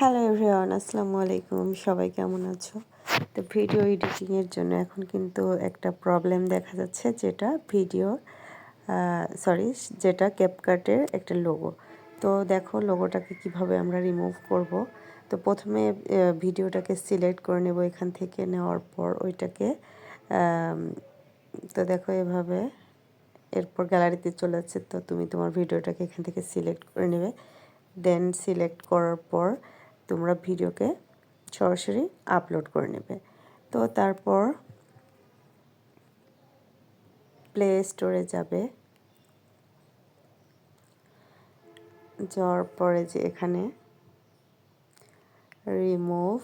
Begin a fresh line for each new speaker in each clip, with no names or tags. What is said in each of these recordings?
Hello everyone আসসালামু আলাইকুম। সবাই কেমন আছো? তো ভিডিও এডিটিংয়ের জন্য এখন কিন্তু একটা প্রবলেম দেখা যাচ্ছে, যেটা ভিডিও সরি যেটা ক্যাপকাটের একটা লোগো তো দেখো লোগোটাকে কীভাবে আমরা রিমুভ করব। তো প্রথমে ভিডিওটাকে সিলেক্ট করে নেব এখান থেকে, নেওয়ার পর ওইটাকে তো দেখো এভাবে, এরপর গ্যালারিতে চলে যাচ্ছে। তো তুমি তোমার ভিডিওটাকে এখান থেকে সিলেক্ট করে নেবে। দেন সিলেক্ট করার পর তোমরা ভিডিওকে সরাসরি আপলোড করে নেবে। তো তারপর প্লে স্টোরে যাবে। যাওয়ার পরে যে এখানে রিমুভ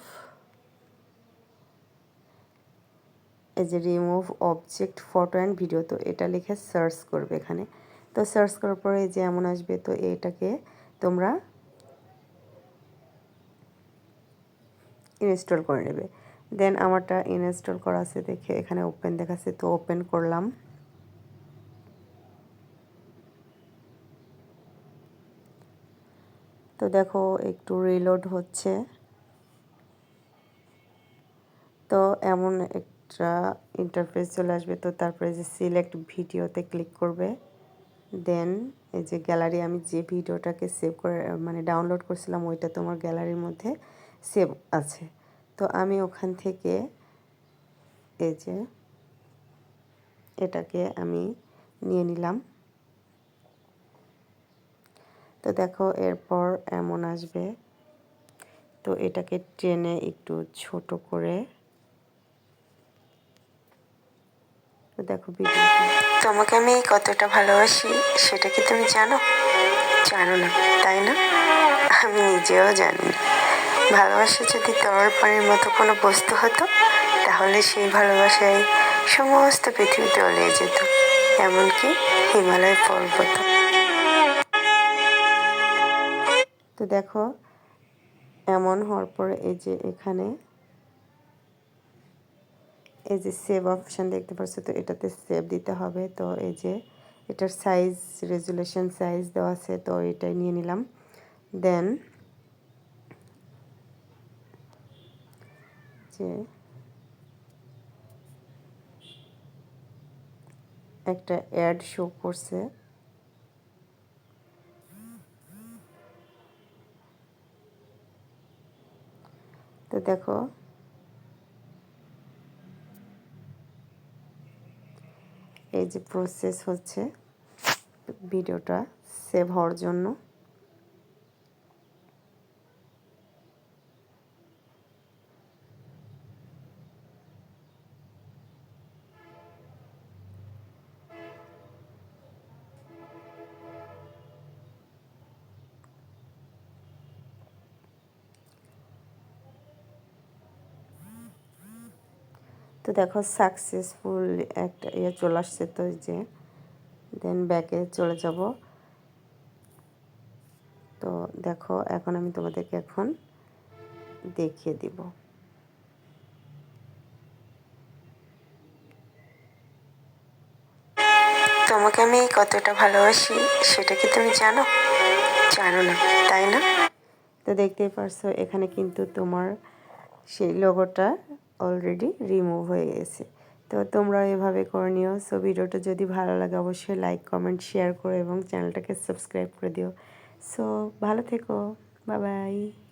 এই যে remove object photo and video তো এটা লিখে সার্চ করবে এখানে। তো সার্চ করার পরে যে এমন আসবে, তো এটাকে তোমরা ইনস্টল করে নেবে। দেন আমারটা ইনস্টল করা আছে দেখে এখানে ওপেন দেখাচ্ছে, তো ওপেন করলাম। তো দেখো একটু রিলোড হচ্ছে। তো এমন একটা ইন্টারফেস চলে আসবে, তো তারপরে যে সিলেক্ট ভিডিওতে ক্লিক করবে। দেন এই যে গ্যালারি আমি যে ভিডিওটাকে সেভ করে মানে ডাউনলোড করছিলাম, ওইটা তোমার গ্যালারির মধ্যে সেভ আছে। তো আমি ওখান থেকে এই যে এটাকে আমি নিয়ে নিলাম। তো দেখো এরপর এমন আসবে। তো এটাকে ট্রেনে একটু ছোট করে তো দেখো তোমাকে আমি কতটা ভালোবাসি সেটা কি তুমি জানো? জানো না, তাই না? আমি নিজেও জানি। না ভালোবাসা যদি তরল পানির মতো কোনো বস্তু হতো, তাহলে সেই ভালোবাসায় সমস্ত পৃথিবী তলিয়ে যেত, এমনকি হিমালয় পর্বত। তো দেখো, এমন হওয়ার পরে এই যে এখানে, এই যে সেভ অপশান দেখতে পাচ্ছ তো এটাতে সেভ দিতে হবে। তো এই যে এটার সাইজ রেজুলেশন সাইজ দেওয়া আছে, তো এটাই নিয়ে নিলাম। দেন যে একটা অ্যাড শো করছে। তো দেখো, এই যে প্রসেস হচ্ছে, ভিডিওটা সেভ হওয়ার জন্য। তো দেখো সাকসেসফুল একটা ইয়ে চলে আসছে তো যে দেন ব্যাকে চলে যাব। তো দেখো এখন আমি তোমাদেরকে এখন দেখিয়ে দিব। তোমাকে আমি কতটা ভালোবাসি সেটা কি তুমি জানো? জানো না, তাই না? তো দেখতেই পারছ এখানে কিন্তু তোমার সেই লোগোটা অলরেডি রিমুভ হয়ে গেছে। তো তোমরা এভাবে করে নিও। সো ভিডিওটা যদি ভালো লাগে, অবশ্যই লাইক কমেন্ট শেয়ার করো এবং চ্যানেলটাকে সাবস্ক্রাইব করে দিও। সো ভালো থেকো। Bye bye